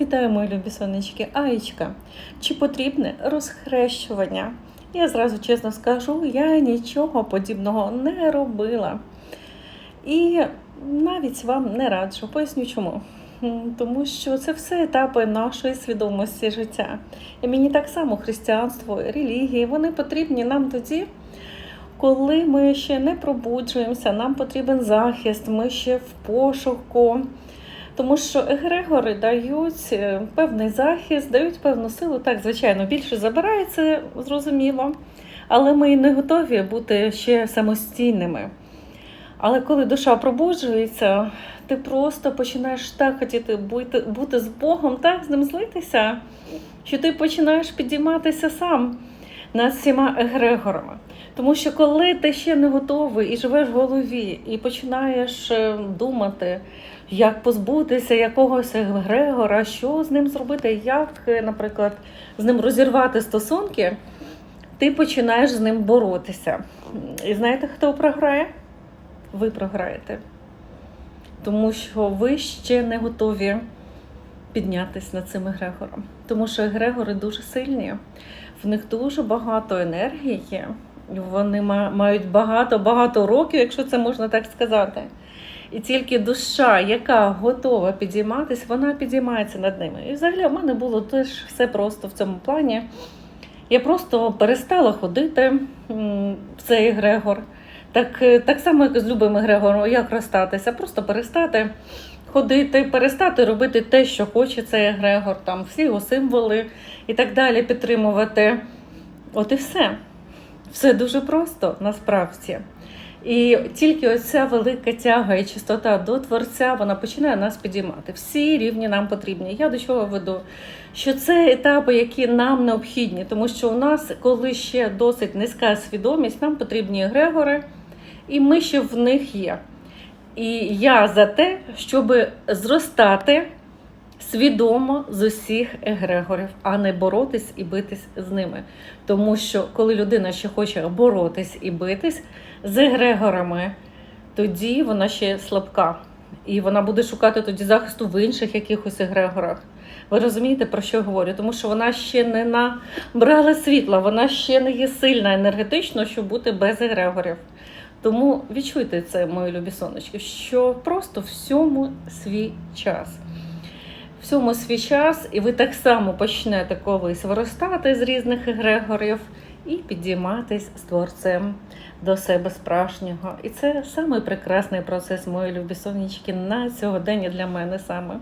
Вітаю, мої любі сонечки. Аєчка, чи потрібне розхрещування? Я зразу чесно скажу, я нічого подібного не робила. І навіть вам не раджу. Поясню чому. Тому що це все етапи нашої свідомості життя. І мені так само християнство, релігії, вони потрібні нам тоді, коли ми ще не пробуджуємося, нам потрібен захист, ми ще в пошуку. Тому що егрегори дають е, певний захист, дають певну силу. Так, звичайно, більше забирає, це зрозуміло. Але ми не готові бути ще самостійними. Але коли душа пробуджується, ти просто починаєш так хотіти бути, бути з Богом, так з ним злитися, що ти починаєш підійматися сам над всіма егрегорами. Тому що коли ти ще не готовий і живеш в голові, і починаєш е, думати, як позбутися якогось егрегора, що з ним зробити, як, е, наприклад, з ним розірвати стосунки, ти починаєш з ним боротися. І знаєте, хто програє? Ви програєте. Тому що ви ще не готові піднятися над цим егрегором. Тому що егрегори дуже сильні, в них дуже багато енергії, вони мають багато-багато років, якщо це можна так сказати. І тільки душа, яка готова підійматись, вона підіймається над ними. І взагалі в мене було теж все просто в цьому плані. Я просто перестала ходити в цей егрегор. Так, е, так само, як з любим егрегором, як розстатися, просто перестати ходити, перестати робити те, що хоче цей егрегор, там всі його символи і так далі підтримувати. От і все. Все дуже просто насправді. І тільки оця велика тяга і чистота до творця вона починає нас підіймати. Всі рівні нам потрібні. Я до чого веду? Що це етапи, які нам необхідні, тому що у нас, коли ще досить низька свідомість, нам потрібні егрегори, і ми ще в них є. І я за те, щоб зростати свідомо з усіх егрегорів, а не боротись і битись з ними. Тому що коли людина ще хоче боротись і битись з егрегорами, тоді вона ще слабка. І вона буде шукати тоді захисту в інших якихось егрегорах. Ви розумієте, про що я говорю? Тому що вона ще не набрала світла, вона ще не є сильна енергетично, щоб бути без егрегорів. Тому відчуйте це, мої любі сонечки, що просто всьому свій час. Всьому свій час, і ви так само почнете колись виростати з різних егрегорів і підійматись з творцем до себе справжнього. І це самий прекрасний процес, мої любі сонечки, на сьогодення для мене саме.